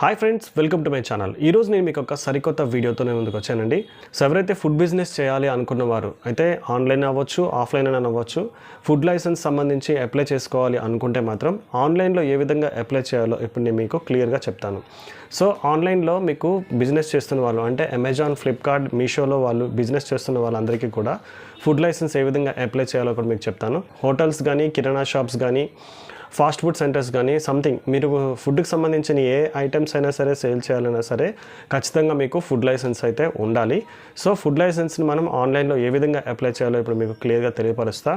Hi friends welcome to my channel. ఈరోజు నేను మీకు ఒక సరికొత్త వీడియోతో నేను ముందుకు వచ్చానండి. సో ఎవరైతే ఫుడ్ బిజినెస్ చేయాలి అనుకున్నవారు అయితే ఆన్లైన్ అవ్వచ్చు ఆఫ్లైన్ అని అవ్వచ్చు ఫుడ్ లైసెన్స్ సంబంధించి అప్లై చేసుకోవాలి అనుకుంటే మాత్రం ఆన్లైన్లో ఏ విధంగా అప్లై చేయాలో ఇప్పుడు నేను మీకు క్లియర్గా చెప్తాను. సో ఆన్లైన్లో మీకు బిజినెస్ చేస్తున్న వాళ్ళు అంటే అమెజాన్ ఫ్లిప్కార్ట్ మీషోలో వాళ్ళు బిజినెస్ చేస్తున్న వాళ్ళందరికీ కూడా ఫుడ్ లైసెన్స్ ఏ విధంగా అప్లై చేయాలో కూడా మీకు చెప్తాను. హోటల్స్ కానీ కిరాణా షాప్స్ కానీ ఫాస్ట్ ఫుడ్ సెంటర్స్ కానీ సంథింగ్ మీరు ఫుడ్కి సంబంధించిన ఏ ఐటమ్స్ అయినా సరే సేల్ చేయాలన్నా సరే ఖచ్చితంగా మీకు ఫుడ్ లైసెన్స్ అయితే ఉండాలి. సో ఫుడ్ లైసెన్స్ని మనం ఆన్లైన్లో ఏ విధంగా అప్లై చేయాలో ఇప్పుడు మీకు క్లియర్గా తెలియపరుస్తా.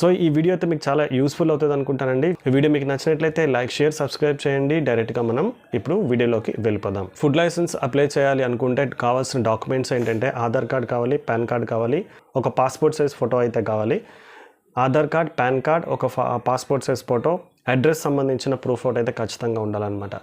సో ఈ వీడియో అయితే మీకు చాలా యూస్ఫుల్ అవుతుంది అనుకుంటానండి. ఈ వీడియో మీకు నచ్చినట్లయితే లైక్ షేర్ సబ్స్క్రైబ్ చేయండి. డైరెక్ట్గా మనం ఇప్పుడు వీడియోలోకి వెళ్ళిపోదాం. ఫుడ్ లైసెన్స్ అప్లై చేయాలి అనుకుంటే కావాల్సిన డాక్యుమెంట్స్ ఏంటంటే ఆధార్ కార్డ్ కావాలి పాన్ కార్డ్ కావాలి ఒక పాస్పోర్ట్ సైజ్ ఫోటో అయితే కావాలి. ఆధార్ కార్డ్ పాన్ కార్డ్ ఒక పాస్పోర్ట్ సైజ్ ఫోటో అడ్రస్ సంబంధించిన ప్రూఫ్ ఫోటో అయితే ఖచ్చితంగా ఉండాలన్నమాట.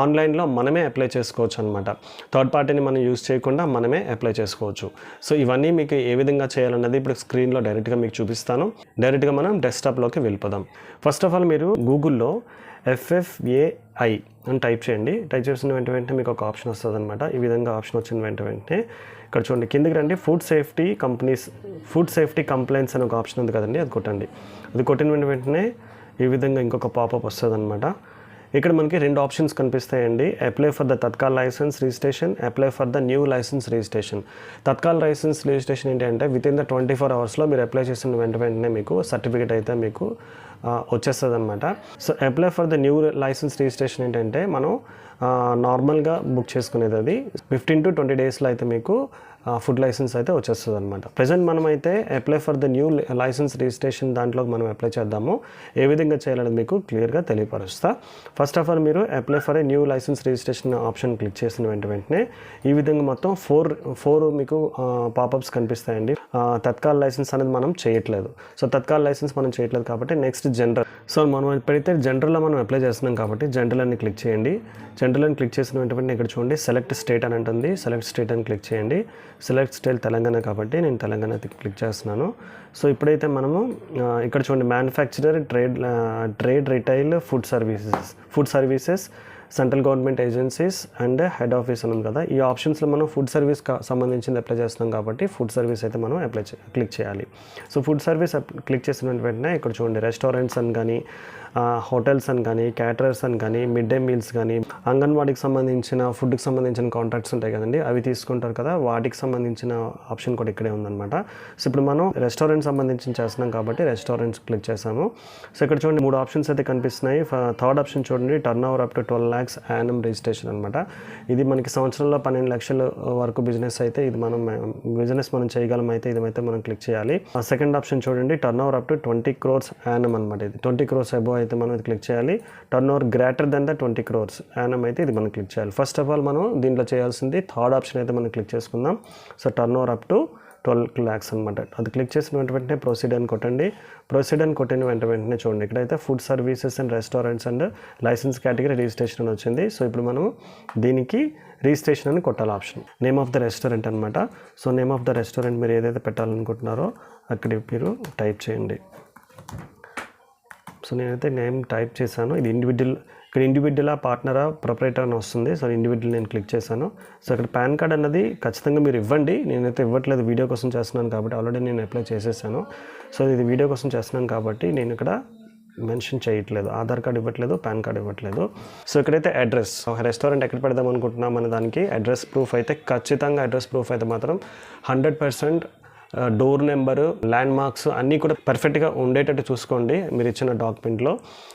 ఆన్లైన్లో మనమే అప్లై చేసుకోవచ్చు అనమాట థర్డ్ పార్టీని మనం యూజ్ చేయకుండా మనమే అప్లై చేసుకోవచ్చు. సో ఇవన్నీ మీకు ఏ విధంగా చేయాలన్నది ఇప్పుడు స్క్రీన్లో డైరెక్ట్గా మీకు చూపిస్తాను. డైరెక్ట్గా మనం డెస్క్టాప్లోకి వెళ్ళిపోదాం. ఫస్ట్ ఆఫ్ ఆల్ మీరు గూగుల్లో ఎఫ్ఎఫ్ఏఐ అని టైప్ చేయండి. టైప్ చేసిన వెంట వెంటనే మీకు ఒక ఆప్షన్ వస్తుంది అనమాట ఈ విధంగా ఆప్షన్ వచ్చిన వెంట వెంటనే ఇక్కడ చూడండి కిందకి రండి. Food safety companies food safety complaints అని ఒక ఆప్షన్ ఉంది కదండి అది కొట్టండి. అది కొట్టిన వెంట వెంటనే ఈ విధంగా ఇంకొక పాపప్ వస్తుంది అనమాట ఇక్కడ మనకి రెండు options కనిపిస్తాయండి. Apply for the Tatkal licence registration apply for the new licence registration Tatkal licence registration ఏంటి అంటే within the twenty four అవర్స్లో మీరు అప్లై చేసిన వెంట వెంటనే మీకు సర్టిఫికేట్ అయితే మీకు వచ్చేస్తుంది అనమాట so apply for the new licence registration ఏంటంటే మనం నార్మల్గా బుక్ చేసుకునేది అది. ఫిఫ్టీన్ టు ట్వంటీ డేస్లో అయితే మీకు ఫుడ్ లైసెన్స్ అయితే వచ్చేస్తుంది అనమాట ప్రజెంట్ మనమైతే apply for the new licence registration దాంట్లో మనం అప్లై చేద్దాము. ఏ విధంగా చేయాలనేది మీకు క్లియర్గా తెలియపరుస్తా. ఫస్ట్ ఆఫ్ ఆల్ మీరు apply for a new licence registration option click చేసిన వెంట వెంటనే ఈ విధంగా మొత్తం ఫోర్ ఫోర్ మీకు పాపప్స్ కనిపిస్తాయండి. తత్కాల లైసెన్స్ అనేది మనం చేయట్లేదు. సో తత్కాల లైసెన్స్ మనం చేయట్లేదు కాబట్టి నెక్స్ట్ జనరల్ సో మనం ఎప్పుడైతే జనరల్లో మనం అప్లై చేస్తున్నాం కాబట్టి జనరల్ అని క్లిక్ చేయండి. జనరల్ అని క్లిక్ చేసిన వెంట వెంటనే ఇక్కడ చూడండి సెలెక్ట్ స్టేట్ అని ఉంటుంది సెలెక్ట్ స్టేట్ అని క్లిక్ చేయండి. సెలెక్ట్ స్టైల్ తెలంగాణ కాబట్టి నేను తెలంగాణ క్లిక్ చేస్తున్నాను. సో ఇప్పుడైతే మనము ఇక్కడ చూడండి manufacturer trade trade retail food services food services central government agencies and head office అని ఉంది కదా. ఈ ఆప్షన్స్లో మనం ఫుడ్ సర్వీస్ సంబంధించింది అప్లై చేస్తున్నాం కాబట్టి ఫుడ్ సర్వీస్ అయితే మనం అప్లై క్లిక్ చేయాలి. సో ఫుడ్ సర్వీస్ క్లిక్ చేసిన వెంటనే ఇక్కడ చూడండి రెస్టారెంట్స్ అని కానీ హోటల్స్ అని కానీ క్యాటరర్స్ అని కానీ మిడ్ డే మీల్స్ కానీ అంగన్వాడీకి సంబంధించిన ఫుడ్కి సంబంధించిన కాంట్రాక్ట్స్ ఉంటాయి కదండి అవి తీసుకుంటారు కదా వాటికి సంబంధించిన ఆప్షన్ కూడా ఇక్కడే ఉందన్నమాట. సో ఇప్పుడు మనం రెస్టారెంట్ సంబంధించి చేస్తున్నాం కాబట్టి రెస్టారెంట్స్ క్లిక్ చేసాము. సో ఇక్కడ చూడండి మూడు ఆప్షన్స్ అయితే కనిపిస్తున్నాయి. థర్డ్ ఆప్షన్ చూడండి turnover up to twelve lakhs annum registration అనమాట ఇది మనకి సంవత్సరంలో పన్నెండు లక్షల వరకు బిజినెస్ అయితే ఇది మనం బిజినెస్ మనం చేయగలం అయితే ఇదైతే మనం క్లిక్ చేయాలి. సెకండ్ ఆప్షన్ చూడండి turnover up to twenty crores annum అనమాట ఇది. ట్వంటీ క్రోర్స్ అబో అయితే మనం ఇది క్లిక్ చేయాలి. Turnover greater than the twenty crores annum అయితే ఇది మనం క్లిక్ చేయాలి. ఫస్ట్ ఆఫ్ ఆల్ మనం దీంట్లో చేయాల్సింది థర్డ్ ఆప్షన్ అయితే మనం క్లిక్ చేసుకుందాం. So turnover up to twelve lakhs అనమాట అది క్లిక్ చేసిన వెంట వెంటనే ప్రొసీడ్ అని కొట్టండి. ప్రొసీడ్ అని కొట్టిన వెంట వెంటనే చూడండి. ఇక్కడైతే food services and restaurants and licence category registration అని వచ్చింది. సో ఇప్పుడు మనం దీనికి రిజిస్ట్రేషన్ అని కొట్టాలి option name of the restaurant అనమాట so name of the restaurant మీరు ఏదైతే పెట్టాలనుకుంటున్నారో అక్కడ మీరు టైప్ చేయండి. సో నేనైతే నేమ్ టైప్ చేశాను. ఇది ఇండివిజువల్ ఇక్కడ ఇండివిజువలా పార్ట్నరా ప్రొపరేటర్ అని వస్తుంది. సో ఇండివిజువల్ నేను క్లిక్ చేశాను. సో ఇక్కడ పాన్ కార్డ్ అన్నది ఖచ్చితంగా మీరు ఇవ్వండి. నేనైతే ఇవ్వట్లేదు వీడియో కోసం చేస్తున్నాను కాబట్టి ఆల్రెడీ నేను అప్లై చేసేసాను. సో ఇది వీడియో కోసం చేస్తున్నాను కాబట్టి నేను ఇక్కడ మెన్షన్ చేయట్లేదు. ఆధార్ కార్డ్ ఇవ్వట్లేదు పాన్ కార్డ్ ఇవ్వట్లేదు. సో ఇక్కడైతే అడ్రస్ రెస్టారెంట్ ఎక్కడ పెడదాం అనుకుంటున్నాం అనే దానికి అడ్రస్ ప్రూఫ్ అయితే ఖచ్చితంగా అడ్రస్ ప్రూఫ్ అయితే మాత్రం hundred percent door number landmarks అన్నీ కూడా పర్ఫెక్ట్గా ఉండేటట్టు చూసుకోండి మీరు ఇచ్చిన డాక్యుమెంట్లో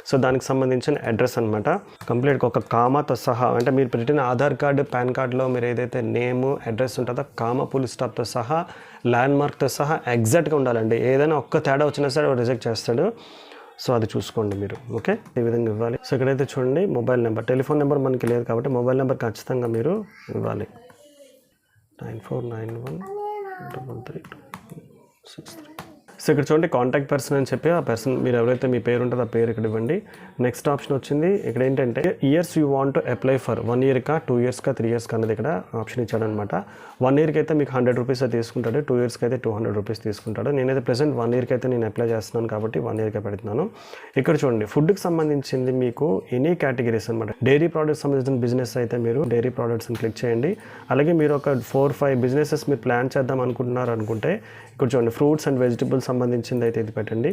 సో దానికి సంబంధించిన అడ్రస్ అనమాట కంప్లీట్గా ఒక కామాతో సహా అంటే మీరు పెట్టిన ఆధార్ కార్డు పాన్ కార్డులో మీరు ఏదైతే నేము అడ్రస్ ఉంటుందో కామా పుల్ స్టాప్తో సహా ల్యాండ్ మార్క్తో సహా ఎగ్జాక్ట్గా ఉండాలండి. ఏదైనా ఒక్క తేడా వచ్చినా సరే రిజెక్ట్ చేస్తాడు. సో అది చూసుకోండి మీరు ఓకే ఈ విధంగా ఇవ్వాలి. సో ఇక్కడైతే చూడండి మొబైల్ నెంబర్ టెలిఫోన్ నెంబర్ మనకి లేదు కాబట్టి మొబైల్ నెంబర్ ఖచ్చితంగా మీరు ఇవ్వాలి. Nine four nine one double three two six three so ఇక్కడ చూడండి కాంటాక్ట్ పర్సన్ అని చెప్పి ఆ పర్సన్ మీరు ఎవరైతే మీ పేరు ఉంటుందో ఆ పేరు ఇక్కడ ఇవ్వండి. నెక్స్ట్ ఆప్షన్ వచ్చింది ఇక్కడ ఏంటంటే years you want to apply for one ఇయర్కా two ఇయర్స్కా త్రీ ఇయర్స్కా అనేది ఇక్కడ ఆప్షన్ ఇచ్చాడనమాట. వన్ ఇయర్కి అయితే మీకు హండ్రెడ్ రూపీస్ తీసుకుంటాడు టూ ఇయర్స్కి అయితే టూ హండ్రెడ్ రూపీస్ తీసుకుంటాడు. నేనైతే ప్రెసెంట్ వన్ ఇయర్కి అయితే నేను అప్లై చేస్తున్నాను కాబట్టి వన్ ఇయర్కే పెడుతున్నాను. ఇక్కడ చూడండి ఫుడ్కి సంబంధించింది మీకు ఎనీ కేటగిరీస్ అనమాట డైరీ ప్రోడక్ట్స్ సంబంధించిన బిజినెస్ అయితే మీరు డైరీ ప్రోడక్ట్స్ని క్లిక్ చేయండి. అలాగే మీరు ఒక ఫోర్ ఫైవ్ బిజినెసెస్ మీరు ప్లాన్ చేద్దాం అనుకుంటున్నారు అనుకుంటే ఇక్కడ చూడండి ఫ్రూట్స్ అండ్ వెజిటబుల్స్ సంబంధించింది అయితే ఇది పెట్టండి.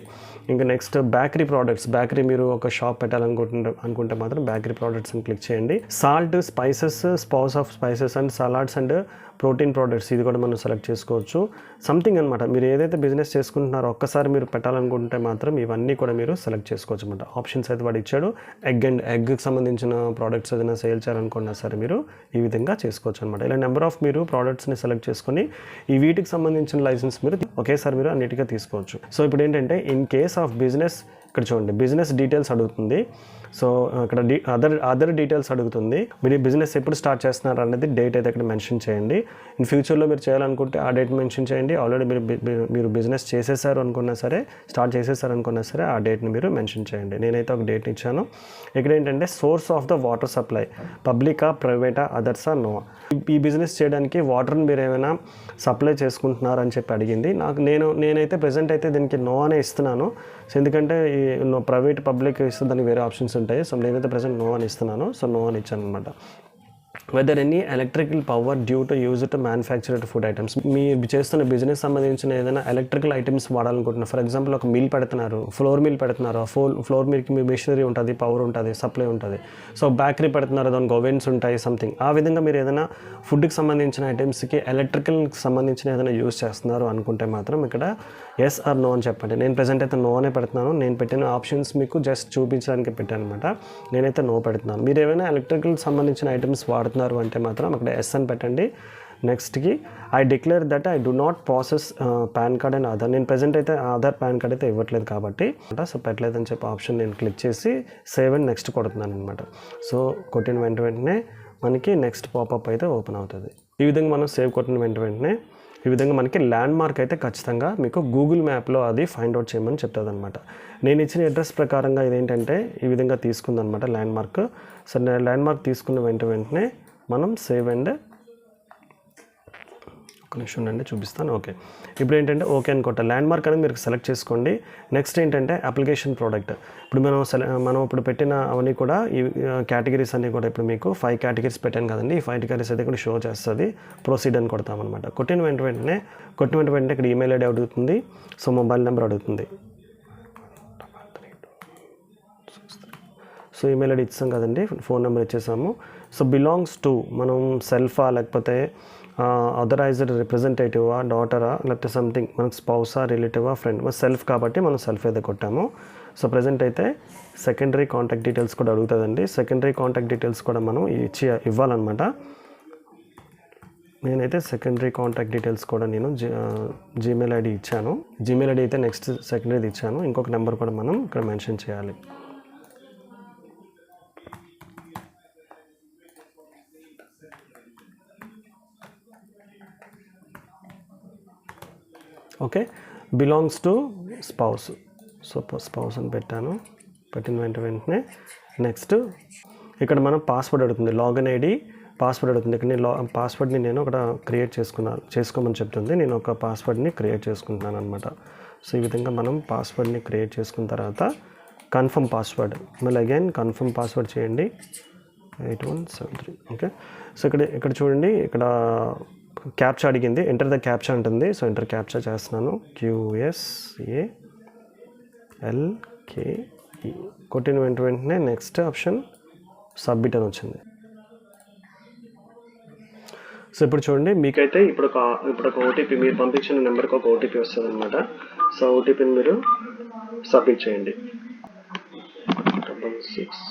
ఇంకా నెక్స్ట్ బేకరీ ప్రోడక్ట్స్ బేకరీ మీరు ఒక షాప్ పెట్టాలనుకుంటుంటే అనుకుంటే మాత్రం బేకరీ ప్రోడక్ట్స్ని క్లిక్ చేయండి. Salt spices spouse of spices and salads and protein products ఇది కూడా మనం సెలెక్ట్ చేసుకోవచ్చు. సంథింగ్ అనమాట మీరు ఏదైతే బిజినెస్ చేసుకుంటున్నారో ఒక్కసారి మీరు పెట్టాలనుకుంటే మాత్రం ఇవన్నీ కూడా మీరు సెలెక్ట్ చేసుకోవచ్చు అనమాట ఆప్షన్స్ అయితే వాడు ఇచ్చాడు. ఎగ్ అండ్ ఎగ్కి సంబంధించిన ప్రోడక్ట్స్ ఏదైనా సేల్ చేయాలనుకున్నా సరే మీరు ఈ విధంగా చేసుకోవచ్చు అనమాట ఇలా నెంబర్ ఆఫ్ మీరు ప్రోడక్ట్స్ని సెలెక్ట్ చేసుకొని ఈ వీటికి సంబంధించిన లైసెన్స్ మీరు ఒకేసారి మీరు అన్నిటిగా తీసుకోవచ్చు. సో ఇప్పుడు ఏంటంటే ఇన్ కేస్ ఆఫ్ బిజినెస్ ఇక్కడ చూడండి బిజినెస్ డీటెయిల్స్ అడుగుతుంది. సో ఇక్కడ డీ అదర్ అదర్ డీటెయిల్స్ అడుగుతుంది. మీరు బిజినెస్ ఎప్పుడు స్టార్ట్ చేస్తున్నారు అనేది డేట్ అయితే ఇక్కడ మెన్షన్ చేయండి. ఇన్ ఫ్యూచర్లో మీరు చేయాలనుకుంటే ఆ డేట్ మెన్షన్ చేయండి. ఆల్రెడీ మీరు మీరు బిజినెస్ చేసేసారు అనుకున్నా సరే స్టార్ట్ చేసేసారు అనుకున్నా సరే ఆ డేట్ని మీరు మెన్షన్ చేయండి. నేనైతే ఒక డేట్ ఇచ్చాను. ఇక్కడ ఏంటంటే source of the water supply పబ్లికా ప్రైవేటా అదర్సా నో ఈ బిజినెస్ చేయడానికి వాటర్ని మీరు ఏమైనా సప్లై చేసుకుంటున్నారని చెప్పి అడిగింది. నాకు నేను నేనైతే ప్రజెంట్ అయితే దీనికి నో అనే ఇస్తున్నాను. సో ఎందుకంటే ఈ నో ప్రైవేట్ పబ్లిక్ ఇస్తే దానికి వేరే ఆప్షన్స్ ఉంటాయి. సో నేనైతే ప్రజెంట్ నో అని ఇస్తున్నాను. సో నో అని ఇచ్చాను అనమాట whether any electrical power due to use to manufactured food items మీరు చేస్తున్న బిజినెస్ సంబంధించిన ఏదైనా ఎలక్ట్రికల్ ఐటమ్స్ వాడాలనుకుంటున్నారు ఫర్ ఎగ్జాంపుల్ ఒక మిల్ పెడుతున్నారు. ఫ్లోర్ మిల్ పెడుతున్నారు. ఆ ఫ్లోర్ ఫ్లోర్ మిల్కి మీ మిషనరీ ఉంటుంది పవర్ ఉంటుంది సప్లై ఉంటుంది. సో బేకరీ పెడుతున్నారు దానికి ఓవెన్స్ ఉంటాయి సంథింగ్ ఆ విధంగా మీరు ఏదైనా ఫుడ్కి సంబంధించిన ఐటమ్స్కి ఎలక్ట్రికల్కి సంబంధించిన ఏదైనా యూజ్ చేస్తున్నారు అనుకుంటే మాత్రం ఇక్కడ ఎస్ ఆర్ నో అని చెప్పండి. నేను ప్రజెంట్ అయితే నో అనే పెడుతున్నాను. నేను పెట్టిన ఆప్షన్స్ మీకు జస్ట్ చూపించడానికి పెట్టాను అనమాట నేనైతే నో పెడుతున్నాను. మీరు ఏమైనా ఎలక్ట్రికల్ సంబంధించిన ఐటమ్స్ వాడుతున్నారు అంటే మాత్రం అక్కడ ఎస్ అని పెట్టండి. నెక్స్ట్కి I declare that I do not process PAN card and Aadhaar నేను ప్రజెంట్ అయితే ఆధార్ పాన్ కార్డ్ అయితే ఇవ్వట్లేదు కాబట్టి సో పెట్టలేదని చెప్పి ఆప్షన్ నేను క్లిక్ చేసి సేవ్ అండ్ నెక్స్ట్ కొడుతున్నాను అనమాట సో కొట్టిన వెంట వెంటనే మనకి నెక్స్ట్ పాపప్ అయితే ఓపెన్ అవుతుంది. ఈ విధంగా మనం సేవ్ కొట్టిన వెంట వెంటనే ఈ విధంగా మనకి ల్యాండ్ మార్క్ అయితే ఖచ్చితంగా మీకు గూగుల్ మ్యాప్లో అది ఫైండ్ అవుట్ చేయమని చెప్తుంది అనమాట నేను ఇచ్చిన అడ్రస్ ప్రకారంగా ఇదేంటంటే ఈ విధంగా తీసుకుందనమాట ల్యాండ్ మార్క్ సో నేను ల్యాండ్ మార్క్ తీసుకున్న వెంట వెంటనే మనం సేవ్ అండ్ ఒక నిమిషం ఉండండి చూపిస్తాను. ఓకే. ఇప్పుడు ఏంటంటే ఓకే అనుకుంటా. ల్యాండ్ మార్క్ అనేది మీరు సెలెక్ట్ చేసుకోండి. నెక్స్ట్ ఏంటంటే అప్లికేషన్ ప్రోడక్ట్ ఇప్పుడు మనం మనం ఇప్పుడు పెట్టిన అవన్నీ కూడా ఈ కేటగిరీస్ అన్నీ కూడా ఇప్పుడు మీకు ఫైవ్ కేటగిరీస్ పెట్టాను కదండి. ఈ ఫైవ్ కేటగిరీస్ అయితే కూడా షో చేస్తుంది. ప్రొసీడ్ అని కొడతామన్నమాట కొట్టిన వెంట వెంటనే కొట్టిన వెంట వెంటనే ఇక్కడ ఈమెయిల్ ఐడి అడుగుతుంది. సో మొబైల్ నెంబర్ అడుగుతుంది. సో ఈమెయిల్ ఐడి ఇచ్చాం కదండి. ఫోన్ నెంబర్ ఇచ్చేసాము. సో బిలాంగ్స్ టు మనం సెల్ఫా లేకపోతే అథరైజ్డ్ రిప్రజెంటేటివా డాటరా లేకపోతే సంథింగ్ మనకు స్పౌసా రిలేటివా ఫ్రెండ్ సెల్ఫ్ కాబట్టి మనం సెల్ఫ్ అయితే కొట్టాము. సో ప్రజెంట్ అయితే సెకండరీ కాంటాక్ట్ డీటెయిల్స్ కూడా అడుగుతుందండి. సెకండరీ కాంటాక్ట్ డీటెయిల్స్ కూడా మనం ఇచ్చి ఇవ్వాలన్నమాట. నేనైతే సెకండరీ కాంటాక్ట్ డీటెయిల్స్ కూడా నేను జీ జీమెయిల్ ఐడి ఇచ్చాను. జీమెయిల్ ఐడి అయితే నెక్స్ట్ సెకండరీది ఇచ్చాను. ఇంకొక నెంబర్ కూడా మనం ఇక్కడ మెన్షన్ చేయాలి. Okay belongs to spouse so spouse అని పెట్టాను. పెట్టిన వెంట వెంటనే నెక్స్ట్ ఇక్కడ మనం పాస్వర్డ్ అడుగుతుంది. లాగిన్ ఐడి పాస్వర్డ్ అడుగుతుంది. ఇక్కడ నేను లా పాస్వర్డ్ని నేను ఒకటి క్రియేట్ చేసుకున్నాను చేసుకోమని చెప్తుంది. నేను ఒక పాస్వర్డ్ని క్రియేట్ చేసుకుంటున్నాను అనమాట సో ఈ విధంగా మనం పాస్వర్డ్ని క్రియేట్ చేసుకున్న తర్వాత కన్ఫర్మ్ పాస్వర్డ్ మళ్ళీ అగైన్ కన్ఫర్మ్ పాస్వర్డ్ చేయండి. Eight one seven three okay so ఇక్కడ ఇక్కడ చూడండి. ఇక్కడ క్యాప్చా అడిగింది. ఎంటర్ ద క్యాప్చా ఉంటుంది సో ఎంటర్ క్యాప్చా చేస్తున్నాను. QSA LKE e. కొట్టిన వెంట వెంటనే నెక్స్ట్ ఆప్షన్ సబ్మిట్ అని వచ్చింది. సో ఇప్పుడు చూడండి మీకైతే ఇప్పుడు ఒక ఇప్పుడు ఒక ఓటీపీ మీరు పంపించిన నెంబర్కి ఒక ఓటీపీ వస్తుంది అనమాట సో ఓటీపీని మీరు సబ్మిట్ చేయండి. Double six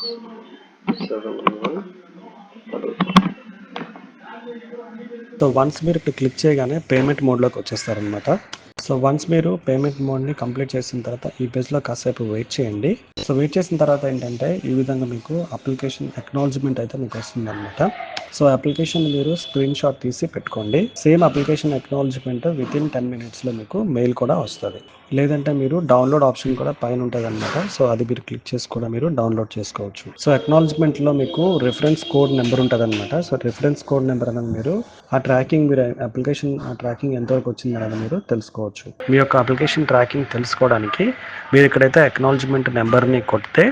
seven one double so once మీరు ఇప్పుడు క్లిక్ చేయగానే పేమెంట్ మోడ్లోకి వచ్చేస్తారనమాట సో వన్స్ మీరు పేమెంట్ మోడ్ని కంప్లీట్ చేసిన తర్వాత ఈ పేజ్లో కాసేపు వెయిట్ చేయండి. సో వెయిట్ చేసిన తర్వాత ఏంటంటే ఈ విధంగా మీకు అప్లికేషన్ అక్నాలజ్మెంట్ అయితే మీకు వస్తుంది అనమాట సో అప్లికేషన్ మీరు స్క్రీన్ షాట్ తీసి పెట్టుకోండి. Same application acknowledgement within ten మినిట్స్లో మీకు మెయిల్ కూడా వస్తుంది. లేదంటే మీరు డౌన్లోడ్ ఆప్షన్ కూడా పైన ఉంటుంది అనమాట సో అది మీరు క్లిక్ చేసి కూడా మీరు డౌన్లోడ్ చేసుకోవచ్చు. సో అక్నాలజ్మెంట్లో మీకు రిఫరెన్స్ కోడ్ నెంబర్ ఉంటుంది అనమాట సో రిఫరెన్స్ కోడ్ నెంబర్ అనేది మీరు ఆ ట్రాకింగ్ మీరు అప్లికేషన్ ఆ ట్రాకింగ్ ఎంతవరకు వచ్చింది అనేది మీరు తెలుసుకోవచ్చు. మీ యొక్క అప్లికేషన్ ట్రాకింగ్ తెలుసుకోవడానికి మీరు ఇక్కడైతే అక్నాలజ్మెంట్ నెంబర్ని కొడితే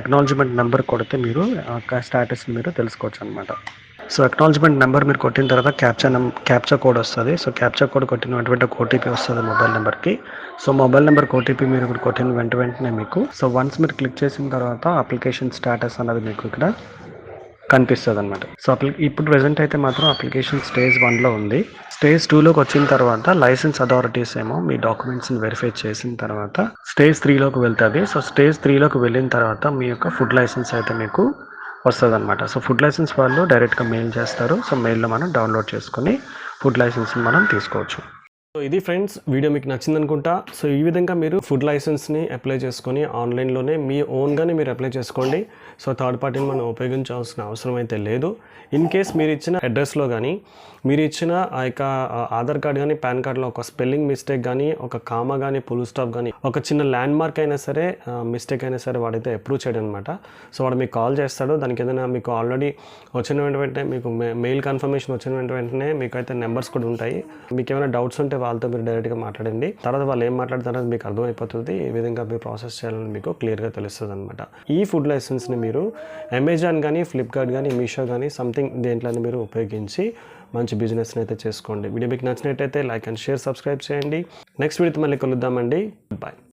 అక్నాలజ్మెంట్ నెంబర్ కొడితే మీరు ఆ స్టాటస్ని మీరు తెలుసుకోవచ్చు అనమాట సో అక్నాలజ్మెంట్ నెంబర్ మీరు కొట్టిన తర్వాత క్యాప్చా నెం క్యాప్చా కోడ్ వస్తుంది. సో క్యాప్చా కోడ్ కొట్టినటువంటి ఒక ఓటీపీ వస్తుంది మొబైల్ నెంబర్కి సో మొబైల్ నెంబర్ ఓటీపీ మీరు ఇక్కడ కొట్టిన వెంట వెంటనే మీకు. సో వన్స్ మీరు క్లిక్ చేసిన తర్వాత అప్లికేషన్ స్టేటస్ అనేది మీకు ఇక్కడ కనిపిస్తుంది అనమాట సో అప్లి ఇప్పుడు ప్రజెంట్ అయితే మాత్రం అప్లికేషన్ స్టేజ్ వన్లో ఉంది. స్టేజ్ టూలోకి వచ్చిన తర్వాత లైసెన్స్ అథారిటీస్ ఏమో మీ డాక్యుమెంట్స్ని వెరిఫై చేసిన తర్వాత స్టేజ్ త్రీలోకి వెళ్తుంది. సో స్టేజ్ త్రీలోకి వెళ్ళిన తర్వాత మీ యొక్క ఫుడ్ లైసెన్స్ అయితే మీకు వస్తుంది అనమాట సో ఫుడ్ లైసెన్స్ వాళ్ళు డైరెక్ట్గా మెయిల్ చేస్తారు. సో మెయిల్లో మనం డౌన్లోడ్ చేసుకొని ఫుడ్ లైసెన్స్ మనం తీసుకోవచ్చు. సో ఇది ఫ్రెండ్స్ వీడియో మీకు నచ్చింది అనుకుంటా సో ఈ విధంగా మీరు ఫుడ్ లైసెన్స్ని అప్లై చేసుకొని ఆన్లైన్లోనే మీ ఓన్గానే మీరు అప్లై చేసుకోండి. సో థర్డ్ పార్టీని మనం ఉపయోగించాల్సిన అవసరం అయితే లేదు. ఇన్ కేస్ మీరు ఇచ్చిన అడ్రస్లో కానీ మీరు ఇచ్చిన ఆ యొక్క ఆధార్ కార్డ్ కానీ పాన్ కార్డ్లో ఒక స్పెల్లింగ్ మిస్టేక్ కానీ ఒక కామా కానీ పుల్ స్టాప్ కానీ ఒక చిన్న ల్యాండ్ మార్క్ అయినా సరే మిస్టేక్ అయినా సరే వాడైతే అప్రూవ్ చేయడం అనమాట సో వాడు మీకు కాల్ చేస్తాడు. దానికి ఏదైనా మీకు ఆల్రెడీ వచ్చిన వెంట వెంటనే మీకు మెయిల్ కన్ఫర్మేషన్ వచ్చిన వెంటనే మీకు అయితే నెంబర్స్ కూడా ఉంటాయి. మీకు ఏమైనా డౌట్స్ ఉంటే వాళ్ళతో మీరు డైరెక్ట్గా మాట్లాడండి. తర్వాత వాళ్ళు ఏం మాట్లాడతారో మీకు అర్థమైపోతుంది. ఏ విధంగా మీరు ప్రాసెస్ చేయాలని మీకు క్లియర్గా తెలుస్తుంది అనమాట ఈ ఫుడ్ లైసెన్స్ని మీరు అమెజాన్ కానీ ఫ్లిప్కార్ట్ కానీ మీషో కానీ సంథింగ్ దేంట్లో మీరు ఉపయోగించి మంచి బిజినెస్ని అయితే చేసుకోండి. వీడియో మీకు నచ్చినట్టయితే లైక్ అండ్ షేర్ సబ్స్క్రైబ్ చేయండి. నెక్స్ట్ వీడియో మళ్ళీ కలుద్దామండి. బాయ్